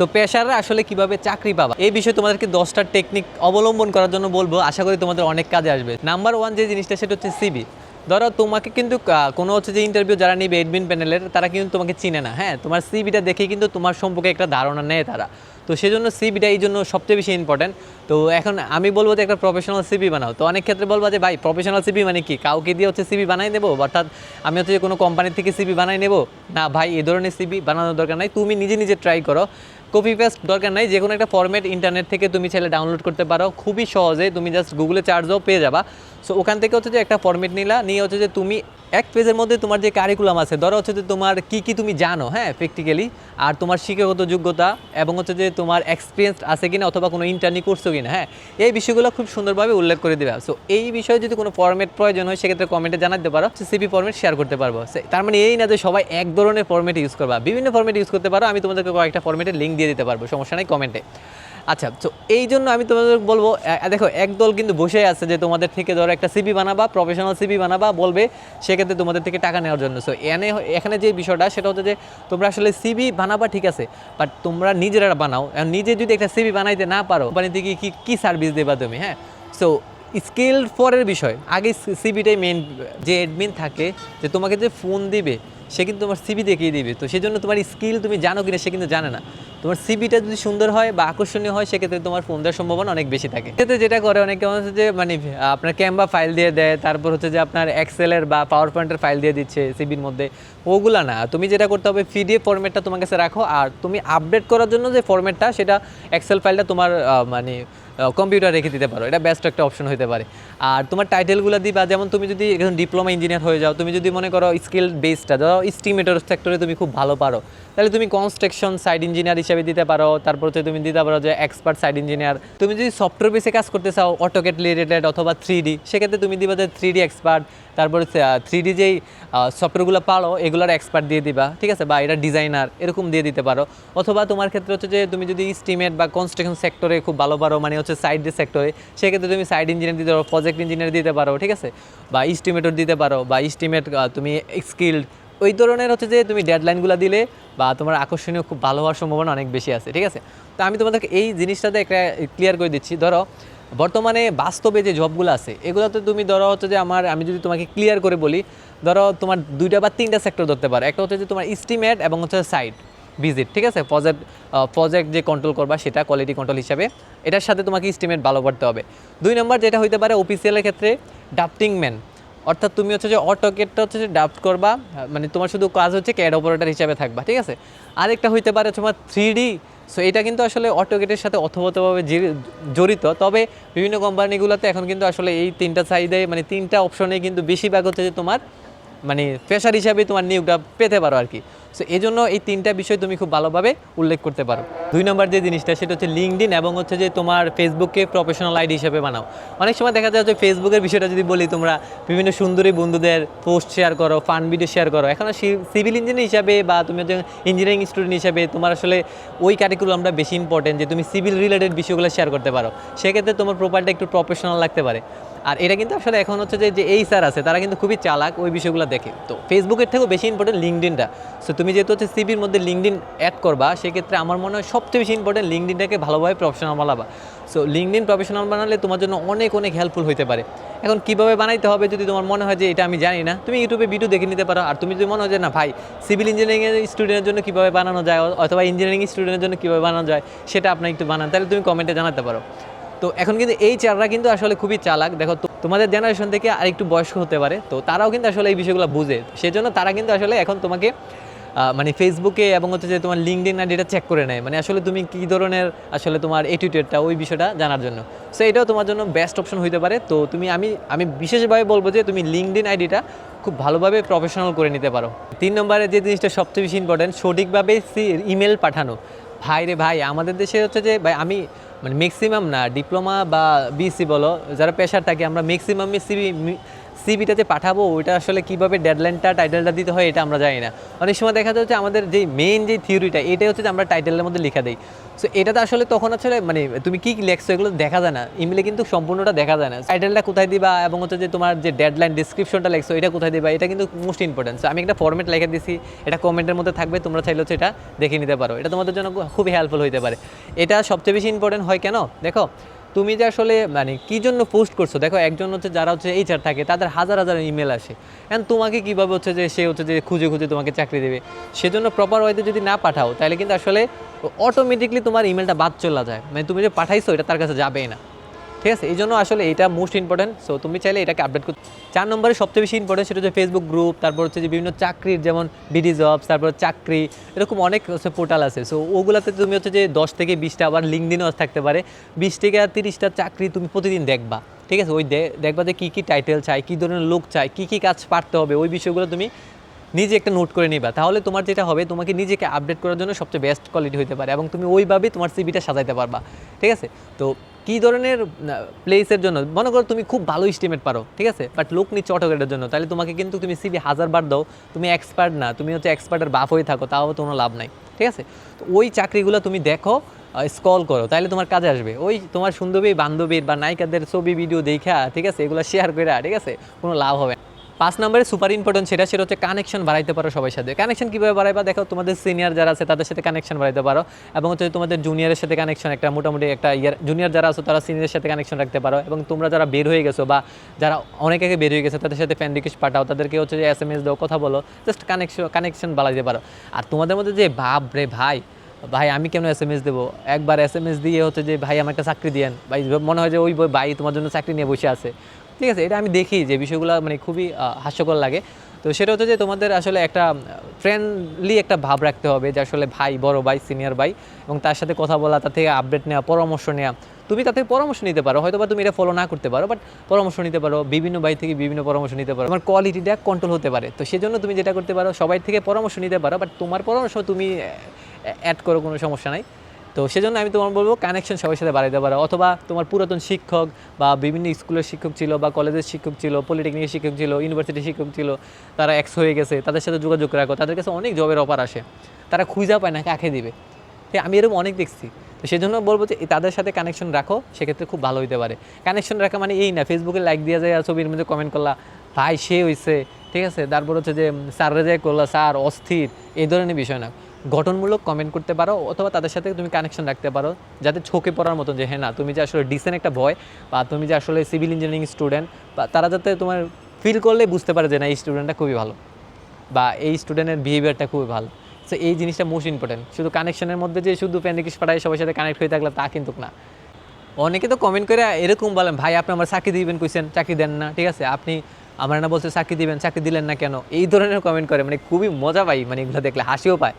তো পেশাররা আসলে কীভাবে চাকরি পাবা? এই বিষয়ে তোমাদেরকে দশটা টেকনিক অবলম্বন করার জন্য বলব। আশা করি তোমাদের অনেক কাজে আসবে। নাম্বার ওয়ান যে জিনিসটা, সেটা হচ্ছে সিবি ধরো তোমাকে কিন্তু কোনো হচ্ছে যে ইন্টারভিউ যারা নিবে এডমিন প্যানেলের তারা কিন্তু তোমাকে চিনে না। হ্যাঁ তোমার সিবিটা দেখে কিন্তু তোমার সম্পর্কে একটা ধারণা নেয় তারা। তো সেজন্য সিবিটা এই জন্য সবচেয়ে বেশি ইম্পর্ট্যান্ট তো এখন আমি বলব যে একটা প্রফেশনাল সিবি বানাও। তো অনেক ক্ষেত্রে বলব যে, ভাই প্রফেশনাল সিবি মানে কি? কাউকে দিয়ে হচ্ছে সিবি বানাই দেবো অর্থাৎ আমি হচ্ছে কোনো কোম্পানি থেকে সিবি বানাই নেব? না, ভাই, এ ধরনের সিবি বানানোর দরকার নাই। তুমি নিজে নিজে ট্রাই করো। কপি পেস্ট দরকার নাই যে কোনো একটা ফর্মেট ইন্টারনেট থেকে তুমি চাইলে ডাউনলোড করতে পারো। খুবই সহজে তুমি জাস্ট গুগলে চার্জও পেয়ে যাবা। সো ওখান থেকে হচ্ছে যে একটা ফর্মেট নিলা, নিয়ে হচ্ছে যে তুমি এক পেজের মধ্যে তোমার যে কারিকুলাম আছে, ধরো হচ্ছে যে তোমার কি কি তুমি জানো হ্যাঁ প্র্যাকটিক্যালি আর তোমার শিক্ষাগত যোগ্যতা এবং হচ্ছে যে তোমার এক্সপিরিয়েন্স আছে কিনা অথবা কোনো ইন্টার্নি করছ কিনা হ্যাঁ এই বিষয়গুলো খুব সুন্দরভাবে উল্লেখ করে দেবে। সো এই বিষয়ে যদি কোনো ফরম্যাট প্রয়োজন হয়, সেক্ষেত্রে কমেন্টে জানাতে পারো সিপি ফর্মেট শেয়ার করতে পারব। তার মানে এই না যে সবাই এক ধরনের ফর্মেট ইউজ করবা। বিভিন্ন ফরম্যাট ইউজ করতে পারো, আমি তোমাদেরকে কয়েকটা ফরম্যাটের লিঙ্ক দিয়ে দিতে পারব, সমস্যা নাই কমেন্টে আচ্ছা তো এই জন্য আমি তোমাদের বলব দেখো, একদল কিন্তু বসে আছে যে তোমাদের থেকে ধরো একটা সিবি বানাবা প্রফেশনাল সিবি বানাবা, বলবে সেক্ষেত্রে তোমাদের থেকে টাকা নেওয়ার জন্য। সো এনে, এখানে যে বিষয়টা, সেটা হচ্ছে যে তোমরা আসলে সিবি বানাবা ঠিক আছে বাট তোমরা নিজেরা বানাও নিজে যদি একটা সিবি বানাইতে না পারো, কোম্পানি থেকে কি কি সার্ভিস দেবা তুমি হ্যাঁ? সো স্কিল ফরের বিষয়, আগে সিবিটাই মেন যে অ্যাডমিন থাকে, যে তোমাকে যে ফোন দিবে সে কিন্তু তোমার সিবি দেখিয়ে দিবে। তো সেজন্য তোমার স্কিল তুমি জানো কিনা সে কিন্তু জানে না। তোমার সিবিটা যদি সুন্দর হয় বা আকর্ষণীয় হয়, সেক্ষেত্রে তোমার ফোন দেওয়ার সম্ভাবনা অনেক বেশি থাকে। সেক্ষেত্রে যেটা করে, অনেকে হচ্ছে যে মানে আপনার ক্যাম্বা ফাইল দিয়ে দেয়, তারপর হচ্ছে যে আপনার এক্সেলের বা পাওয়ার পয়েন্টের ফাইল দিয়ে দিচ্ছে সিবির মধ্যে। ওগুলা না। তুমি যেটা করতে হবে পিডিএফ ফরম্যাটটা তোমার কাছে রাখো। আর তুমি আপডেট করার জন্য যে ফরম্যাটটা সেটা এক্সেল ফাইলটা তোমার মানে কম্পিউটার রেখে দিতে পারো। এটা বেস্ট একটা অপশন হতে পারে। আর তোমার টাইটেলগুলো দিবা, যেমন তুমি যদি এখন ডিপ্লোমা ইঞ্জিনিয়ার হয়ে যাও, তুমি যদি মনে করো স্কিল বেসটা ধরো স্টিমেটর সেক্টরে তুমি খুব ভালো পারো, তাহলে তুমি কনস্ট্রাকশন সাইড ইঞ্জিনিয়ার হিসেবে দিতে পারো। তারপর হচ্ছে তুমি দিতে পারো যে এক্সপার্ট সাইড ইঞ্জিনিয়ার তুমি যদি সফটওয়্যার বেসে কাজ করতে চাও অটোকেট রিলেটেড অথবা থ্রি ডি সেক্ষেত্রে তুমি দিবা যে থ্রি ডি এক্সপার্ট তারপরে থ্রি ডি যেই সফটওয়্যারগুলো পারো, এগুলোর এক্সপার্ট দিয়ে দিবা, ঠিক আছে? বা এটা ডিজাইনার এরকম দিয়ে দিতে পারো। অথবা তোমার ক্ষেত্রে হচ্ছে যে তুমি যদি স্টিমেট বা কনস্ট্রাকশন সেক্টরে খুব ভালো পারো মানে হচ্ছে সাইড সেক্টরে সেক্ষেত্রে তুমি সাইড ইঞ্জিনিয়ার দিতে পারো প্রজেক্ট ইঞ্জিনিয়ার দিতে পারো, ঠিক আছে? বা ইস্টিমেটর দিতে পারো, বা ইস্টিমেট তুমি স্কিল্ড ওই ধরনের হচ্ছে যে তুমি ডেডলাইনগুলো দিলে বা তোমার আকর্ষণীয় খুব ভালো হওয়ার সম্ভাবনা অনেক বেশি আছে, ঠিক আছে? তো আমি তোমাদেরকে এই জিনিসটাতে একটা ক্লিয়ার করে দিচ্ছি। ধরো, বর্তমানে বাস্তবে যে জবগুলো আছে, এগুলোতে তুমি ধরো হচ্ছে যে আমার, আমি যদি তোমাকে ক্লিয়ার করে বলি, ধরো তোমার দুইটা বা তিনটা সেক্টর ধরতে পারো। একটা হচ্ছে যে তোমার ইস্টিমেট এবং হচ্ছে সাইড ভিজিট ঠিক আছে? প্রজেক্ট প্রজেক্ট যে কন্ট্রোল করবা সেটা কোয়ালিটি কন্ট্রোল হিসাবে। এটার সাথে তোমাকে ইস্টিমেট ভালো করতে হবে। দুই নম্বর যেটা হইতে পারে অফিসিয়ালের ক্ষেত্রে ডাফটিং ম্যান অর্থাৎ তুমি হচ্ছে যে অটোকেটটা হচ্ছে যে ডাফট করবা মানে তোমার শুধু কাজ হচ্ছে ক্যাড অপারেটার হিসাবে থাকবা, ঠিক আছে? আরেকটা হইতে পারে তোমার থ্রি ডি সো এটা কিন্তু আসলে অটোকেটের সাথে অথবতভাবে জড়িত। তবে বিভিন্ন কোম্পানিগুলোতে এখন কিন্তু আসলে এই তিনটা সাইডে মানে তিনটা অপশনে কিন্তু বেশিরভাগ হচ্ছে যে তোমার মানে পেশার হিসাবে তোমার নিয়োগটা পেতে পারো আর কি। সো এই জন্য এই তিনটা বিষয় তুমি খুব ভালোভাবে উল্লেখ করতে পারো। দুই নম্বর যে জিনিসটা, সেটা হচ্ছে লিঙ্কডিন এবং হচ্ছে যে তোমার ফেসবুককে প্রফেশনাল আইডি হিসেবে বানাও। অনেক সময় দেখা যায় যে ফেসবুকের বিষয়টা যদি বলি, তোমরা বিভিন্ন সুন্দরী বন্ধুদের পোস্ট শেয়ার করো ফান ভিডিও শেয়ার করো। এখন সিভিল ইঞ্জিনিয়ার হিসাবে বা তুমি হচ্ছে ইঞ্জিনিয়ারিং স্টুডেন্ট হিসাবে তোমার আসলে ওই ক্যাটেগরিগুলো বেশি ইম্পর্টেন্ট যে তুমি সিভিল রিলেটেড বিষয়গুলো শেয়ার করতে পারো। সেক্ষেত্রে তোমার প্রোফাইলটা একটু প্রফেশনাল লাগতে পারে। আর এটা কিন্তু আসলে এখন হচ্ছে যে যে এই স্যার আছে, তারা কিন্তু খুবই চালাক ওই বিষয়গুলো দেখে। তো ফেসবুকের থেকেও বেশি ইম্পর্টেন্ট লিঙ্কডিনটা সো তুমি যেহেতু হচ্ছে সিবির মধ্যে লিঙ্কডিন অ্যাড করবা, সেক্ষেত্রে আমার মনে হয় সবচেয়ে বেশি ইম্পর্টেন্ট লিঙ্কডিনটাকে ভালোভাবে প্রফেশনাল বানাবা। সো লিঙ্কডিন প্রফেশনাল বানালে তোমার জন্য অনেক অনেক হেল্পফুল হতে পারে। এখন কীভাবে বানাইতে হবে যদি তোমার মনে হয় যে, এটা আমি জানি না, তুমি ইউটিউবে ভিডিও দেখে নিতে পারো। আর তুমি যদি মনে হয় যে, না ভাই সিভিল ইঞ্জিনিয়ারিং স্টুডেন্টের জন্য কীভাবে বানানো যায়, অথবা ইঞ্জিনিয়ারিং স্টুডেন্টের জন্য কীভাবে বানানো যায়, সেটা আপনি একটু বানান, তাহলে তুমি কমেন্টে জানাতে পারো। তো এখন কিন্তু এই চাররা কিন্তু আসলে খুবই চালাক। দেখো তোমাদের জেনারেশন থেকে আরেকটু বয়স্ক হতে পারে, তো তারাও কিন্তু আসলে এই বিষয়গুলো বুঝে। সেজন্য তারা কিন্তু আসলে এখন তোমাকে মানে ফেসবুকে এবং হচ্ছে যে তোমার লিঙ্ক লিঙ্কডিন আইডিটা চেক করে নেয়। মানে আসলে তুমি কী ধরনের আসলে তোমার এটিটিউডটা ওই বিষয়টা জানার জন্য। সো এটাও তোমার জন্য বেস্ট অপশন হইতে পারে। তো তুমি, আমি আমি বিশেষভাবে বলব যে তুমি লিঙ্ক লিঙ্কডিন আইডিটা খুব ভালোভাবে প্রফেশনাল করে নিতে পারো। তিন নম্বরে যে জিনিসটা সবচেয়ে বেশি ইম্পর্টেন্ট সঠিকভাবে সি ইমেল পাঠানো। ভাই রে ভাই, আমাদের দেশে হচ্ছে যে, ভাই, আমি মানে ম্যাক্সিমাম না ডিপ্লোমা বা বিসি বলো যারা পেশার থাকে আমরা ম্যাক্সিমামই সিবি সিবিটা যে পাঠাবো, ওইটা আসলে কীভাবে ডেডলাইনটা টাইটেলটা দিতে হয়, এটা আমরা জানি না। অনেক সময় দেখা যাচ্ছে আমাদের যে মেইন যে থিওরিটা এটাই হচ্ছে যে আমরা টাইটেলের মধ্যে লেখা দিই। সো এটা তো আসলে তখন আসলে মানে তুমি কী লেখছো এগুলো দেখা যায় না। ইমেলে কিন্তু সম্পূর্ণটা দেখা যায় না। টাইটেলটা কোথায় দিবা এবং হচ্ছে যে তোমার যে ডেডলাইন ডিসক্রিপশনটা লেখছো, এটা কোথায় দিবা, এটা কিন্তু মোস্ট ইম্পর্টেন্ট সো আমি একটা ফর্মেট লেখা দিছি, এটা কমেন্টের মধ্যে থাকবে, তোমরা চাইলে হচ্ছে এটা দেখে নিতে পারো। এটা তোমাদের জন্য খুবই হেল্পফুল হতে পারে। এটা সবচেয়ে বেশি ইম্পর্টেন্ট হয় কেন? দেখো তুমি যে আসলে মানে কি জন্য পোস্ট করছ? দেখো, একজন হচ্ছে যারা হচ্ছে এইচআর থাকে, তাদের হাজার হাজার ইমেল আসে। অ্যান্ড তোমাকে কীভাবে হচ্ছে যে, সে হচ্ছে যে, খুঁজে খুঁজে তোমাকে চাকরি দেবে? সেজন্য প্রপার ওয়েতে যদি না পাঠাও, তাহলে কিন্তু আসলে অটোমেটিকলি তোমার ইমেলটা বাদ চলে যায়। মানে তুমি যে পাঠাইছো, এটা তার কাছে যাবেই না। ঠিক আছে, এই জন্য আসলে এটা মোস্ট ইম্পর্টেন্ট সো তুমি চাইলে এটাকে আপডেট করতে চার নম্বরে সবচেয়ে বেশি ইম্পর্টেন্ট সেটা হচ্ছে ফেসবুক গ্রুপ তারপর হচ্ছে যে বিভিন্ন চাকরির যেমন বিডি জবস তারপর চাকরি এরকম অনেক হচ্ছে পোর্টাল আছে। সো ওগুলাতে তুমি হচ্ছে যে দশ থেকে বিশটা, আবার লিঙ্ক দিনও থাকতে পারে। বিশ থেকে তিরিশটা চাকরি তুমি প্রতিদিন দেখবা। ঠিক আছে, ওই দেখবা যে কী কী টাইটেল চাই, কী ধরনের লোক চাই, কী কী কাজ পারতে হবে, ওই বিষয়গুলো তুমি নিজে একটা নোট করে নিবা। তাহলে তোমার যেটা হবে, তোমাকে নিজেকে আপডেট করার জন্য সবচেয়ে বেস্ট কোয়ালিটি হতে পারে এবং তুমি ওইভাবেই তোমার সিবিটা সাজাইতে পারবা। ঠিক আছে? তো কী ধরনের প্লেসের জন্য? মনে করো তুমি খুব ভালো এস্টিমেট পারো, ঠিক আছে? বাট লোক নিচ্ছে অটোকেটের জন্য। তাহলে তোমাকে কিন্তু তুমি সিবি হাজারবার দাও। তুমি এক্সপার্ট না, তুমি হচ্ছে এক্সপার্টের বাপ হয়ে থাকো, তাও কোনো লাভ নাই। ঠিক আছে? তো ওই চাকরিগুলো তুমি দেখো স্কল করো, তাহলে তোমার কাজে আসবে। ওই তোমার সুন্দরী বান্ধবীর বা নায়িকাদের ছবি ভিডিও দেখা, ঠিক আছে? এগুলো শেয়ার করে, ঠিক আছে? কোনো লাভ হবে। পাঁচ নম্বরে সুপার ইম্পর্টেন্ট সেটা সেটা হচ্ছে কানেকশন বাড়াইতে পারো সবার সাথে। কানেকশন কীভাবে বাড়াইবা? দেখো, তোমাদের সিনিয়র যারা আছে, তাদের সাথে কানেকশন বাড়াইতে পারো। এবং হচ্ছে তোমাদের জুনিয়রের সাথে কানেকশন একটা মোটামুটি একটা ইয়ার জুনিয়র যারা আছে, তারা সিনিয়রের সাথে কানেকশন রাখতে পারো। এবং তোমরা যারা বের হয়ে গেছো বা যারা অনেক আগে বের হয়ে গেছে, তাদের সাথে ফ্যান রিকোয়েস্ট পাঠাও। তাদেরকে হচ্ছে যে এস এম এস দাও, কথা বলো। জাস্ট কানেকশন কানেকশন বাড়াইতে পারো। আর তোমাদের মধ্যে যে ভাব রে ভাই ভাই, আমি কেন এস এম এস দেবো? একবার এস এম এস দিয়ে হচ্ছে যে, ভাই আমার একটা চাকরি দিয়েন। ভাই, মনে হয় যে, ওই ভাই তোমার জন্য চাকরি নিয়ে বসে আছে। ঠিক আছে, এটা আমি দেখি যে বিষয়গুলো মানে খুবই হাস্যকর লাগে। তো সেটা হচ্ছে যে তোমাদের আসলে একটা ফ্রেন্ডলি একটা ভাব রাখতে হবে যে আসলে ভাই, বড় ভাই সিনিয়র ভাই এবং তার সাথে কথা বলা, তার থেকে আপডেট নেওয়া, পরামর্শ নেওয়া। তুমি থেকে পরামর্শ নিতে পারো হয়তো বা তুমি এটা ফলো না করতে পারো বাট পরামর্শ নিতে পারো, বিভিন্ন ভাই থেকে বিভিন্ন পরামর্শ নিতে পারো। তোমার কোয়ালিটিটা কন্ট্রোল হতে পারে। তো সেজন্য তুমি যেটা করতে পারো, সবাই থেকে পরামর্শ নিতে পারো বাট তোমার পরামর্শ তুমি অ্যাড করো, কোনো সমস্যা নাই। তো সেজন্য আমি তোমার বলব কানেকশন সবার সাথে বাড়াইতে পারো। অথবা তোমার পুরাতন শিক্ষক বা বিভিন্ন স্কুলের শিক্ষক ছিল বা কলেজের শিক্ষক ছিল পলিটেকনিকের শিক্ষক ছিল ইউনিভার্সিটির শিক্ষক ছিল, তারা এক্স হয়ে গেছে, তাদের সাথে যোগাযোগ রাখো। তাদের কাছে অনেক জবের অফার আসে। তারা খুঁজা পায় না কাকে দিবে। আমি এরকম অনেক দেখছি। তো সেজন্য বলব যে তাদের সাথে কানেকশন রাখো, সেক্ষেত্রে খুব ভালো হইতে পারে। কানেকশন রাখা মানে এই না ফেসবুকে লাইক দিয়ে যায় ছবির মধ্যে কমেন্ট করলা, ভাই, সে হইছে। ঠিক আছে? তারপর হচ্ছে যে স্যার রেজাই করলা, স্যার অস্থির। এই ধরনের বিষয় না। গঠনমূলক কমেন্ট করতে পারো অথবা তাদের সাথে তুমি কানেকশন রাখতে পারো, যাতে ছোকে পড়ার মতন যে হ্যাঁ না, তুমি যে আসলে ডিসেন্ট একটা ভয় বা তুমি যে আসলে সিভিল ইঞ্জিনিয়ারিং স্টুডেন্ট বা তারা যাতে তোমার ফিল করলে বুঝতে পারে যে, না, এই স্টুডেন্টটা খুবই ভালো বা এই স্টুডেন্টের বিহেভিয়ারটা খুবই ভালো। সো এই জিনিসটা মোস্ট ইম্পর্টেন্ট শুধু কানেকশনের মধ্যে যে শুধু প্যান্ডিকিস পাঠায়, সবার সাথে কানেক্ট হয়ে থাকলে তা কিন্তু না। অনেকে তো কমেন্ট করে এরকম বলেন, ভাই, আপনি আমার চাকরি দিবেন কইছেন, চাকরি দেন না। ঠিক আছে? আপনি আমার না বলছে, চাকরি দিবেন, চাকরি দিলেন না কেন? এই ধরনের কমেন্ট করে মানে খুবই মজা পাই মানে এগুলো দেখলে হাসিও পায়।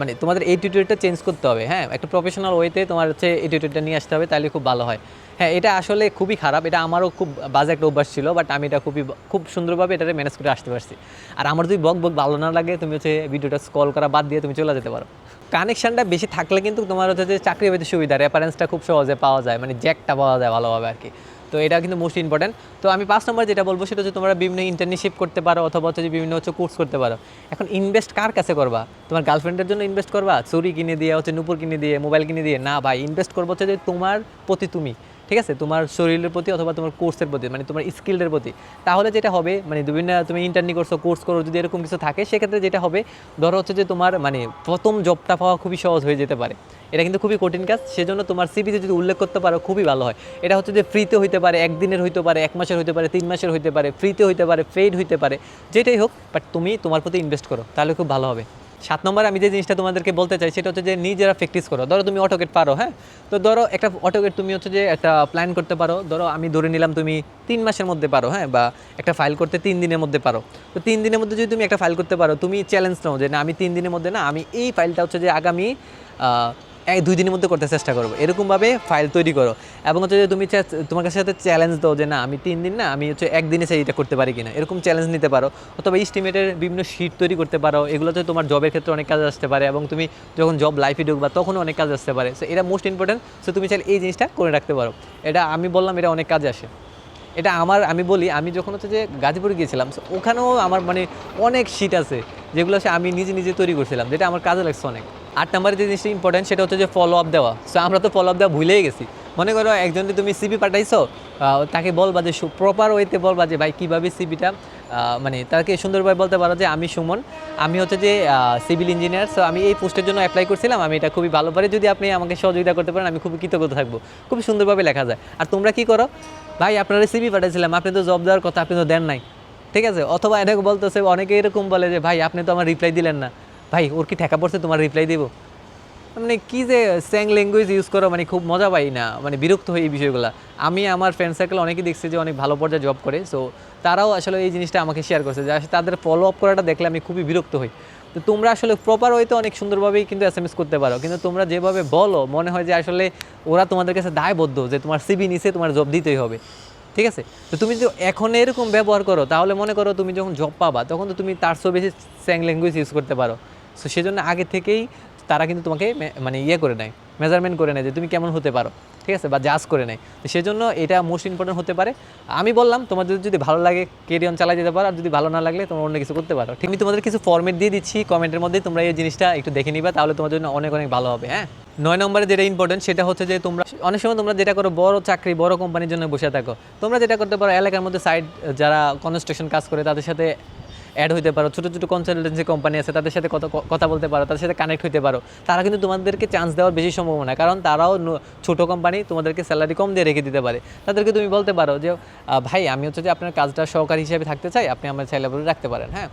মানে তোমাদের এটিটিউডটা চেঞ্জ করতে হবে হ্যাঁ? একটা প্রফেশনাল ওয়েতে তোমার হচ্ছে এটিটিউডটা নিয়ে আসতে হবে, তাহলে খুব ভালো হয়। হ্যাঁ এটা আসলে খুবই খারাপ, এটা আমারও খুব বাজে একটা অভ্যাস ছিল বাট আমি এটা খুবই, খুব সুন্দরভাবে এটাকে ম্যানেজ করে আসতে পারছি। আর আমার যদি বক বক ভালো না লাগে, তুমি হচ্ছে ভিডিওটা স্কল করা বাদ দিয়ে তুমি চলে যেতে পারো। কানেকশনটা বেশি থাকলে কিন্তু তোমার হচ্ছে যে চাকরি পেতে সুবিধা রেফারেন্সটা খুব সহজে পাওয়া যায় মানে জ্যাকটা পাওয়া যায় ভালোভাবে আর কি। তো এটা কিন্তু মোস্ট ইম্পর্টেন্ট তো আমি পাঁচ নম্বর যেটা বলব সেটা হচ্ছে তোমরা বিভিন্ন ইন্টার্নশিপ করতে পারো অথবা হচ্ছে বিভিন্ন হচ্ছে কোর্স করতে পারো। এখন ইনভেস্ট কার কাছে করবা? তোমার গার্লফ্রেন্ডের জন্য ইনভেস্ট করবা? চুরি কিনে দিয়ে, হচ্ছে নুপুর কিনে দিয়ে মোবাইল কিনে দিয়ে? না ভাই ইনভেস্ট করব হচ্ছে যে তোমার প্রতি তুমি। ঠিক আছে? তোমার শরীরের প্রতি অথবা তোমার কোর্সের প্রতি মানে তোমার স্কিলের প্রতি। তাহলে যেটা হবে মানে বিভিন্ন তুমি ইন্টারনি করছ কোর্স করো, যদি এরকম কিছু থাকে, সেক্ষেত্রে যেটা হবে, ধরো হচ্ছে যে তোমার মানে প্রথম জবটা পাওয়া খুবই সহজ হয়ে যেতে পারে। এটা কিন্তু খুবই কঠিন কাজ, সেজন্য তোমার সিভিতে যদি উল্লেখ করতে পারো, খুবই ভালো হয়। এটা হচ্ছে যে ফ্রিতে হইতে পারে, একদিনের হইতে পারে, এক মাসের হইতে পারে, তিন মাসের হইতে পারে ফ্রিতে হইতে পারে পেইড হইতে পারে, যেটাই হোক বাট তুমি তোমার প্রতি ইনভেস্ট করো, তাহলে খুব ভালো হবে। সাত নম্বরে আমি যে জিনিসটা তোমাদেরকে বলতে চাই, সেটা হচ্ছে যে নিজেরা প্র্যাকটিস করো। ধরো তুমি অটোকেট পারো হ্যাঁ? তো ধরো একটা অটোকেট তুমি হচ্ছে যে একটা প্ল্যান করতে পারো। ধরো আমি ধরে নিলাম তুমি তিন মাসের মধ্যে পারো হ্যাঁ? বা একটা ফাইল করতে তিন দিনের মধ্যে পারো। তো তিন দিনের মধ্যে যদি তুমি একটা ফাইল করতে পারো, তুমি চ্যালেঞ্জ নাও যে না, আমি তিন দিনের মধ্যে না, আমি এই ফাইলটা হচ্ছে যে আগামী এক দুই দিনের মধ্যে করতে চেষ্টা করব। এরকমভাবে ফাইল তৈরি করো। এবং হচ্ছে যে তুমি তোমার কাছে সাথে চ্যালেঞ্জ দাও যে না, আমি তিন দিন না, আমি হচ্ছে একদিনে সেই এটা করতে পারি কিনা। এরকম চ্যালেঞ্জ নিতে পারো। অথবা ইস্টিমেটের বিভিন্ন শিট তৈরি করতে পারো। এগুলোতে তোমার জবের ক্ষেত্রে অনেক কাজে আসতে পারে এবং তুমি যখন জব লাইফে ঢুকবা, তখনও অনেক কাজে আসতে পারে। সো এটা মোস্ট ইম্পর্টেন্ট সো তুমি চাইলে এই জিনিসটা করে রাখতে পারো। এটা আমি বললাম, এটা অনেক কাজে আসে। এটা আমার, আমি বলি, আমি যখন হচ্ছে যে গাজীপুরে গিয়েছিলাম ওখানেও আমার মানে অনেক শিট আছে, যেগুলো হচ্ছে আমি নিজে নিজে তৈরি করছিলাম, যেটা আমার কাজে লাগছে অনেক। আট নাম্বারে যে জিনিসটা ইম্পর্টেন্ট সেটা হচ্ছে যে ফলো আপ দেওয়া। সো আমরা তো ফলো আপ দেওয়া ভুলেই গেছি। মনে করো একজনকে তুমি সিবি পাঠাইছো তাকে বলবা যে প্রপার ওয়েতে বলবা যে, ভাই, কীভাবে সিবিটা মানে তাকে সুন্দরভাবে বলতে পারো যে, আমি সুমন, আমি হচ্ছে যে সিভিল ইঞ্জিনিয়ার সো আমি এই পোস্টের জন্য অ্যাপ্লাই করছিলাম, আমি এটা খুবই ভালো পারি। যদি আপনি আমাকে সহযোগিতা করতে পারেন, আমি খুবই কৃতজ্ঞ থাকব। খুব সুন্দরভাবে লেখা যায়। আর তোমরা কি করো, ভাই, আপনারা সিবি পাঠাইছিলাম, আপনি তো জব দেওয়ার কথা আপনি তো দেন নাই। ঠিক আছে? অথবা এটাকে বলতেছে, অনেকে এরকম বলে যে, ভাই, আপনি তো আমার রিপ্লাই দিলেন না। ভাই, ওর কি ঠেকা পড়ছে? তোমার রিপ্লাই দিব। মানে কি যে স্যাং ল্যাঙ্গুয়েজ ইউজ করো মানে খুব মজা পাই না। মানে বিরক্ত হই এই বিষয়গুলো। আমি আমার ফ্রেন্ড সার্কেল অনেকেই দেখছি যে অনেক ভালো পর্যায়ে জব করে সো তারাও আসলে এই জিনিসটা আমাকে শেয়ার করছে যে আসলে তাদের ফলো আপ করাটা দেখলে আমি খুবই বিরক্ত হই। তো তোমরা আসলে প্রপার ওয়েতে অনেক সুন্দরভাবেই কিন্তু এস এম এস করতে পারো, কিন্তু তোমরা যেভাবে বলো, মনে হয় যে আসলে ওরা তোমাদের কাছে দায়বদ্ধ যে তোমার সিবি নিচে তোমার জব দিতেই হবে। ঠিক আছে? তো তুমি যদি এখন এরকম ব্যবহার করো, তাহলে মনে করো তুমি যখন জব পাবা, তখন তো তুমি তার চেয়েও বেশি স্যাং ল্যাঙ্গুয়েজ ইউজ করতে পারো। সো সেজন্য আগে থেকেই তারা কিন্তু তোমাকে মানে ইয়ে করে নেয় মেজারমেন্ট করে নেয় যে তুমি কেমন হতে পারো, ঠিক আছে? বা জাজ করে নেয়। তো সেজন্য এটা মোস্ট ইম্পর্টেন্ট হতে পারে। আমি বললাম, তোমার যদি ভালো লাগে কেরিয়ন চালাই যেতে পারো। আর যদি ভালো না লাগলে, তোমরা অন্য কিছু করতে পারো। ঠিক, আমি তোমাদের কিছু ফর্মেট দিয়ে দিচ্ছি। কমেন্টের মধ্যে তোমরা এই জিনিসটা একটু দেখে নিবা, তাহলে তোমার জন্য অনেক অনেক ভালো হবে হ্যাঁ? নয় নম্বরে যেটা ইম্পর্টেন্ট সেটা হচ্ছে যে তোমরা, অনেক সময় তোমরা যেটা করো, বড় চাকরি, বড় কোম্পানির জন্য বসে থাকো। তোমরা যেটা করতে পারো, এলাকার মধ্যে সাইড যারা কনস্ট্রাকশন কাজ করে, তাদের সাথে অ্যাড হইতে পারো, ছোটো ছোটো কনসালটেন্সি কোম্পানি আছে, তাদের সাথে কথা কথা বলতে পারো, তাদের সাথে কানেক্ট হইতে পারো, তারা কিন্তু তোমাদেরকে চান্স দেওয়ার বেশি সম্ভাবনা, কারণ তারাও ছোট কোম্পানি তোমাদেরকে স্যালারি কম দিয়ে রেখে দিতে পারে। তাদেরকে তুমি বলতে পারো যে ভাই, আমি হচ্ছে যে আপনার কাজটা সহকারী হিসেবে থাকতে চাই, আপনি আমার স্যালারি রাখতে পারেন। হ্যাঁ?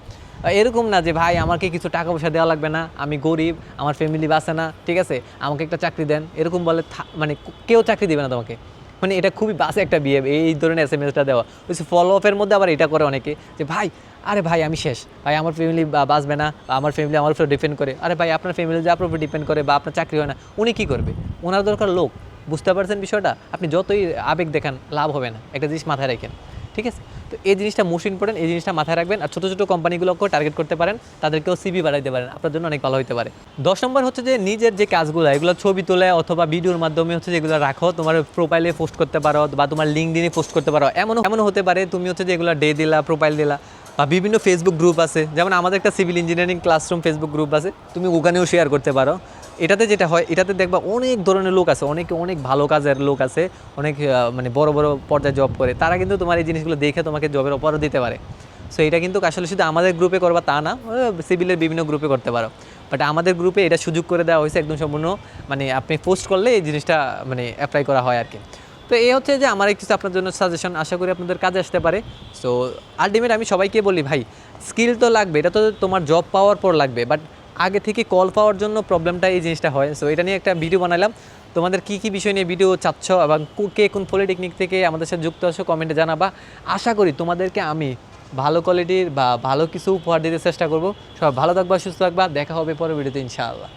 এরকম না যে, ভাই, আমাকে কিছু টাকা পয়সা দেওয়া লাগবে না, আমি গরিব, আমার ফ্যামিলি বাসে না, ঠিক আছে? আমাকে একটা চাকরি দেন। এরকম বলে মানে কেউ চাকরি দিবে না তোমাকে। মানে এটা খুবই বাসে একটা বিয়ে এই ধরনের এস এম এসটা দেওয়া। ওই ফলো আপের মধ্যে আবার এটা করে অনেকে যে, ভাই, আরে ভাই, আমি শেষ। ভাই, আমার ফ্যামিলি বাঁচবে না আমার ফ্যামিলি আমার উপর ডিপেন্ড করে। আরে ভাই, আপনার ফ্যামিলি যে, আপনার উপর ডিপেন্ড করে বা, আপনার চাকরি হয় না, উনি কী করবে? ওনার দরকার লোক। বুঝতে পারছেন বিষয়টা? আপনি যতই আবেগ দেখান, লাভ হবে না। একটা জিনিস মাথায় রাখেন। ঠিক আছে? তো এই জিনিসটা মোস্ট ইম্পর্টেন্ট এই জিনিসটা মাথায় রাখবেন। আর ছোটো ছোটো কোম্পানিগুলোকেও টার্গেট করতে পারেন, তাদেরকেও সিবি বাড়াইতে পারেন। আপনার জন্য অনেক ভালো হতে পারে। দশ নম্বর হচ্ছে যে নিজের যে কাজগুলো, এগুলো ছবি তোলে অথবা ভিডিওর মাধ্যমে হচ্ছে যেগুলো রাখো, তোমার প্রোফাইলে পোস্ট করতে পারো বা তোমার লিঙ্ক দিনে পোস্ট করতে পারো। এমন এমন হতে পারে, তুমি হচ্ছে যে এগুলো ডে দিলা প্রোফাইল দিলা। বা বিভিন্ন ফেসবুক গ্রুপ আছে। যেমন আমাদের একটা civil engineering classroom Facebook group আছে। তুমি ওখানেও শেয়ার করতে পারো। এটাতে যেটা হয়, এটাতে দেখবা অনেক ধরনের লোক আছে, অনেক অনেক ভালো কাজের লোক আছে, অনেক মানে বড় বড় পর্যায়ে জব করে। তারা কিন্তু তোমার এই জিনিসগুলো দেখে তোমাকে জবের অফারও দিতে পারে। সো এটা কিন্তু আসলে শুধু আমাদের গ্রুপে করবা তা না সিভিলের বিভিন্ন গ্রুপে করতে পারো। বাট আমাদের গ্রুপে এটা সুযোগ করে দেওয়া হয়েছে একদম সম্পূর্ণ মানে আপনি পোস্ট করলে এই জিনিসটা মানে অ্যাপ্লাই করা হয় আর কি। তো এই হচ্ছে যে আমার কিছু আপনার জন্য সাজেশন আশা করি আপনাদের কাজে আসতে পারে। সো আলটিমেট আমি সবাইকে বলি ভাই স্কিল তো লাগবে, এটা তো তোমার জব পাওয়ার পর লাগবে বাট আগে থেকে কল পাওয়ার জন্য প্রবলেমটা এই জিনিসটা হয়। সো এটা নিয়ে একটা ভিডিও বানালাম তোমাদের কী কী বিষয় নিয়ে ভিডিও চাচ্ছ এবং কো- কোন পলিটেকনিক থেকে আমাদের সাথে যুক্ত আছো কমেন্টে জানাবা। আশা করি তোমাদেরকে আমি ভালো কোয়ালিটির বা ভালো কিছু উপহার দিতে চেষ্টা করব। সব ভালো থাকবা, সুস্থ থাকবা, দেখা হবে পরে ভিডিওতে ইনশাআল্লাহ।